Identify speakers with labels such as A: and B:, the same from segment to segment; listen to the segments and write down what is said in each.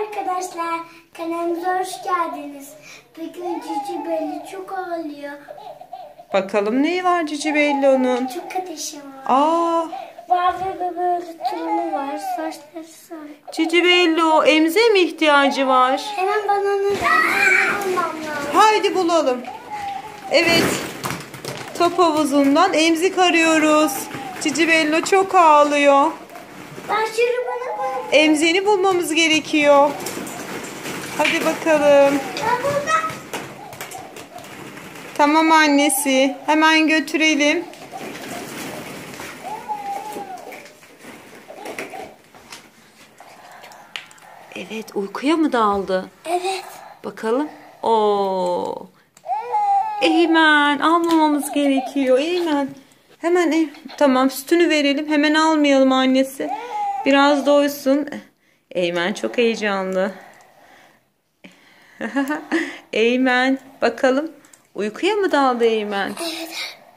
A: arkadaşlar, kanalımıza hoş geldiniz. Bugün Cici Belli çok ağlıyor.
B: Bakalım neyi var Cici Bello'nun?
A: Çok ateşi var.
B: Aa,
A: Mavi ve böyle tulumu var, saçları sarı.
B: Cici Bello emze mi ihtiyacı var?
A: Hemen bana onu bulmam lazım.
B: Haydi bulalım. Evet. Top havuzundan emzik arıyoruz. Cici Bello çok ağlıyor.
A: Ben şunu
B: Emzini bulmamız gerekiyor. Hadi bakalım. Tamam annesi. Hemen götürelim. Evet, uykuya mı daldı?
A: Evet.
B: Bakalım. Oo. Eymen, almamamız gerekiyor. Eymen. Hemen ev. Tamam, sütünü verelim. Hemen almayalım annesi. Biraz doysun. Eymen çok heyecanlı. Eymen, bakalım. Uykuya mı daldı Eymen?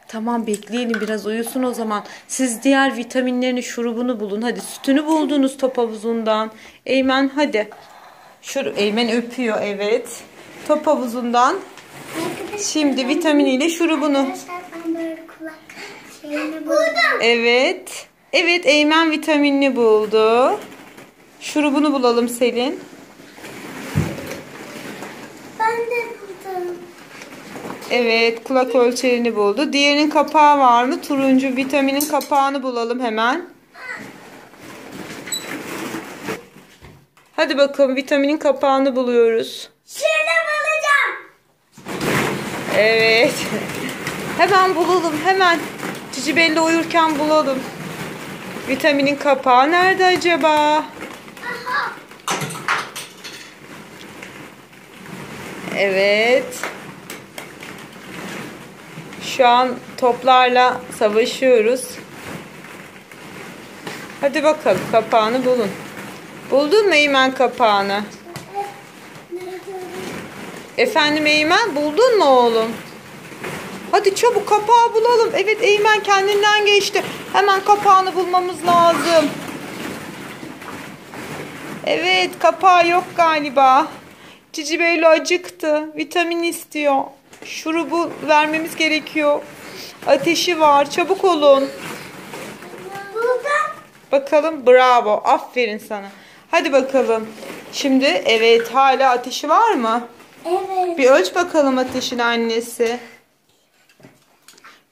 B: Tamam bekleyelim biraz uyusun o zaman. Siz diğer vitaminlerini, şurubunu bulun. Hadi sütünü buldunuz top havuzundan. Eymen hadi. Şur Eymen öpüyor evet. Top havuzundan. Şimdi vitaminiyle şurubunu.
A: Arkadaşlar ben böyle kulak şeyini buldum.
B: Evet. Evet Eymen vitaminini buldu. Şurubunu bulalım Selin.
A: Ben de buldum.
B: Evet kulak ölçerini buldu. Diğerinin kapağı var mı? Turuncu vitaminin kapağını bulalım hemen. Hadi bakalım vitaminin kapağını buluyoruz.
A: Şunu bulacağım.
B: Evet. Hemen bulalım hemen. Cici belli uyurken bulalım. Vitaminin kapağı nerede acaba? Evet. Şu an toplarla savaşıyoruz. Hadi bakalım kapağını bulun. Buldun mu Eymen kapağını? Efendim Eymen buldun mu oğlum? Hadi çabuk kapağı bulalım. Evet Eymen kendinden geçti. Hemen kapağını bulmamız lazım. Evet kapağı yok galiba. Cici Beylo acıktı. Vitamin istiyor. Şurubu vermemiz gerekiyor. Ateşi var. Çabuk olun.
A: Buldum.
B: Bakalım bravo. Aferin sana. Hadi bakalım. Şimdi evet hala ateşi var mı?
A: Evet.
B: Bir ölç bakalım ateşini annesi.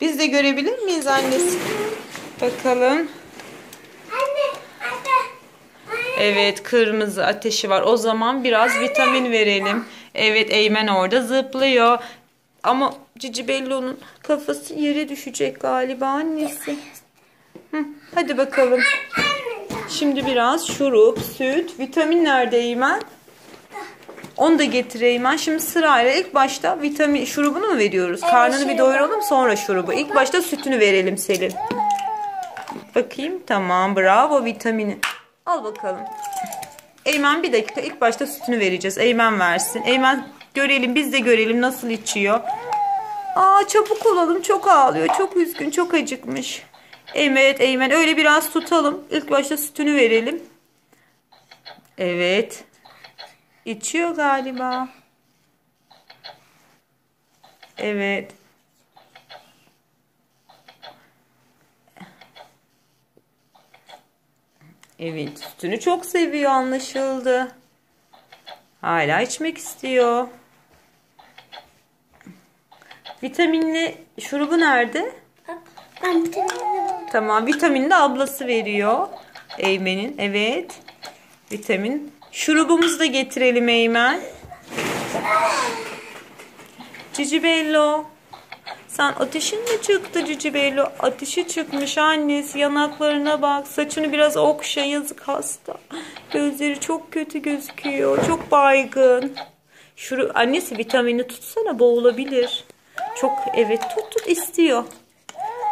B: Biz de görebilir miyiz annesi? Bakalım. Evet kırmızı ateşi var. O zaman biraz vitamin verelim. Evet Eymen orada zıplıyor. Ama Cici Bello'nun kafası yere düşecek galiba annesi. Hı, hadi bakalım. Şimdi biraz şurup, süt, vitamin nerede Eymen? Onu da getir Eymen. Şimdi sırayla ilk başta vitamin şurubunu mu veriyoruz? Karnını bir
A: şurubu.
B: doyuralım sonra şurubu. İlk başta sütünü verelim Selin. Bakayım tamam bravo vitamini. Al bakalım. Eymen bir dakika ilk başta sütünü vereceğiz. Eymen versin. Eymen görelim biz de görelim nasıl içiyor. Aa çabuk olalım çok ağlıyor. Çok üzgün çok acıkmış. Evet Eymen öyle biraz tutalım. İlk başta sütünü verelim. Evet. İçiyor galiba. Evet. Evet, sütünü çok seviyor anlaşıldı. Hala içmek istiyor. Vitaminli şurubu nerede?
A: Ben buldum.
B: Tamam, vitamini de ablası veriyor. Eymen'in, evet. Vitamin. Şurubumuzu da getirelim Eymen. Cici Bello. Sen ateşin mi çıktı Cici Bello? Ateşi çıkmış annesi. Yanaklarına bak. Saçını biraz okşa. Yazık hasta. Gözleri çok kötü gözüküyor. Çok baygın. Şuru annesi vitamini tutsana boğulabilir. Çok evet tut tut istiyor.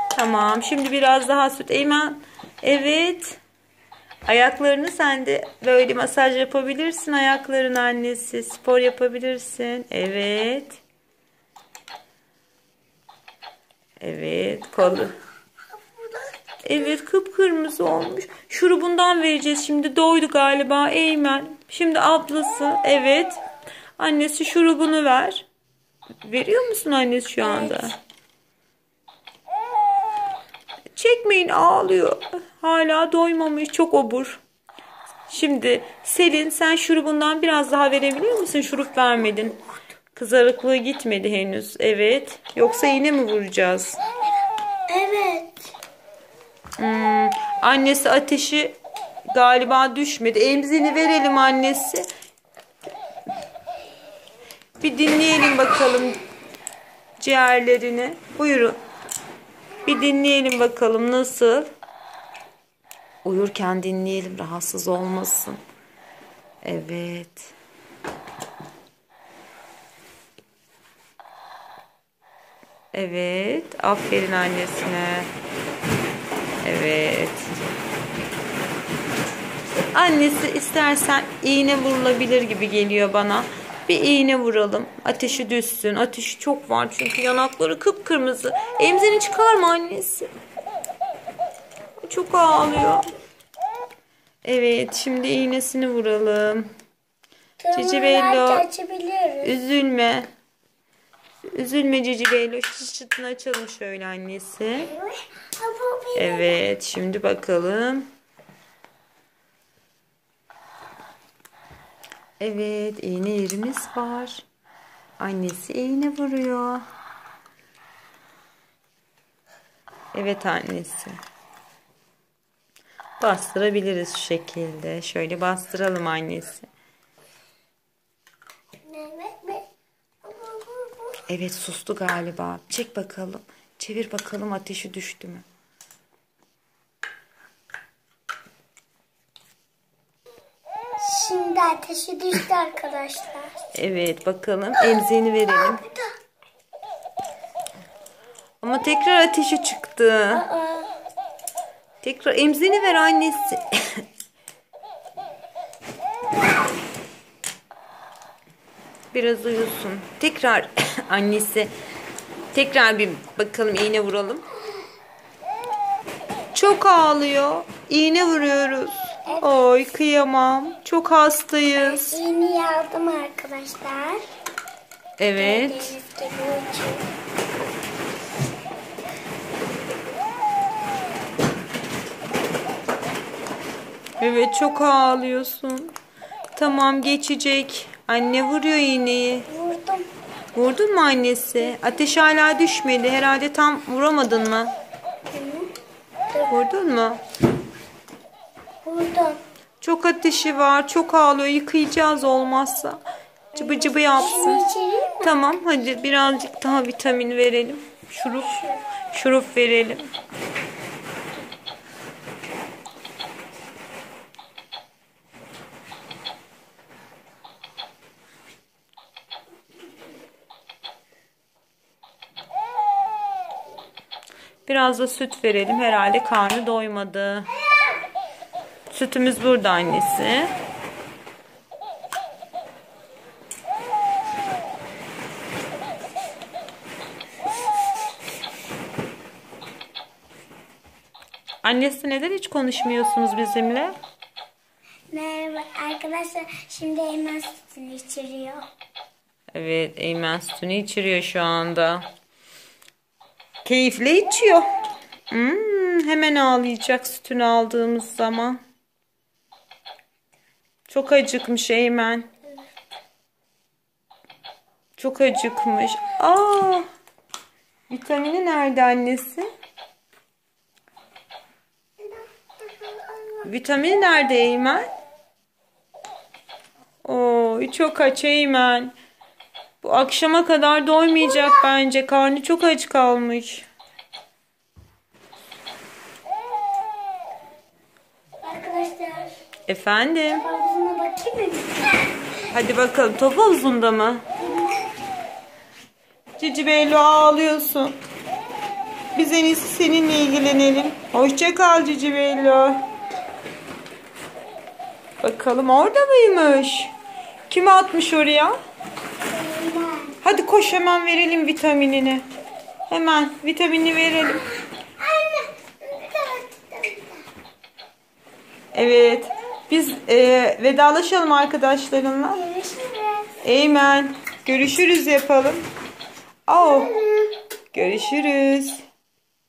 B: Tamam. Şimdi biraz daha süt. Eymen. Evet. Ayaklarını sen de böyle masaj yapabilirsin ayakların annesi. Spor yapabilirsin. Evet. Evet. Kolu. Evet kıpkırmızı olmuş. Şurubundan vereceğiz şimdi. Doydu galiba Eymen. Şimdi ablası. Evet. Annesi şurubunu ver. Veriyor musun annesi şu anda? Çekmeyin ağlıyor. Hala doymamış. Çok obur. Şimdi Selin sen şurubundan biraz daha verebiliyor musun? Şurup vermedin. Kızarıklığı gitmedi henüz. Evet. Yoksa yine mi vuracağız?
A: Evet.
B: Hmm, annesi ateşi galiba düşmedi. Emzini verelim annesi. Bir dinleyelim bakalım ciğerlerini. Buyurun. Bir dinleyelim bakalım nasıl. Uyurken dinleyelim rahatsız olmasın. Evet. Evet. Aferin annesine. Evet. Annesi istersen iğne vurulabilir gibi geliyor bana. Bir iğne vuralım. Ateşi düşsün. Ateşi çok var çünkü yanakları kıpkırmızı. Emzini çıkarma annesi. Çok ağlıyor. Evet şimdi iğnesini vuralım. Cici Bello.
A: Tırmıklar açabiliyoruz.
B: Üzülme. Üzülme Cici Beylo. Çıt çıtını açalım şöyle annesi. Evet, şimdi bakalım. Evet, iğne yerimiz var. Annesi iğne vuruyor. Evet annesi. Bastırabiliriz şu şekilde. Şöyle bastıralım annesi.
A: Evet,
B: sustu galiba. Çek bakalım. Çevir bakalım ateşi düştü mü?
A: Şimdi ateşi düştü arkadaşlar.
B: Evet bakalım emziğini verelim. Ama tekrar ateşi çıktı. Tekrar emzini ver annesi. Biraz uyusun. Tekrar annesi. Tekrar bir bakalım iğne vuralım. Çok ağlıyor. İğne vuruyoruz. Oy kıyamam. Çok hastayız.
A: iğne aldım arkadaşlar.
B: Evet. Evet çok ağlıyorsun. Tamam geçecek. Anne vuruyor iğneyi.
A: Vurdum.
B: Vurdun mu annesi? Ateş hala düşmedi. Herhalde tam vuramadın mı? Vurdun mu?
A: Vurdum.
B: Çok ateşi var. Çok ağlıyor. Yıkayacağız olmazsa. Cıbı cıbı yapsın. Tamam hadi birazcık daha vitamin verelim. Şurup. Şurup verelim. Biraz da süt verelim. Herhalde karnı doymadı. Sütümüz burada annesi. Annesi neden hiç konuşmuyorsunuz bizimle?
A: Merhaba arkadaşlar. Şimdi elma sütünü içiriyor.
B: Evet, Eymen sütünü içiriyor şu anda. Keyifle içiyor. Hmm, hemen ağlayacak sütünü aldığımız zaman. Çok acıkmış Eymen. Çok acıkmış. Aa! Vitamini nerede annesi? Vitamini nerede Eymen? Oo, çok aç Eymen. Bu akşama kadar doymayacak bence. Karnı çok aç kalmış.
A: Arkadaşlar
B: Efendim?
A: havuzuna bakayım mı?
B: Hadi bakalım. Top havuzunda mı? Cici Bello ağlıyorsun. Biz en iyisi seninle ilgilenelim. Hoşça kal Cici Bello. Bakalım orada mıymış? Kim atmış oraya? Hadi koş hemen verelim vitaminini. Hemen vitaminini verelim. Evet. Biz e, vedalaşalım arkadaşlarımla.
A: Görüşürüz.
B: Eymen. Görüşürüz yapalım. Oh. Görüşürüz.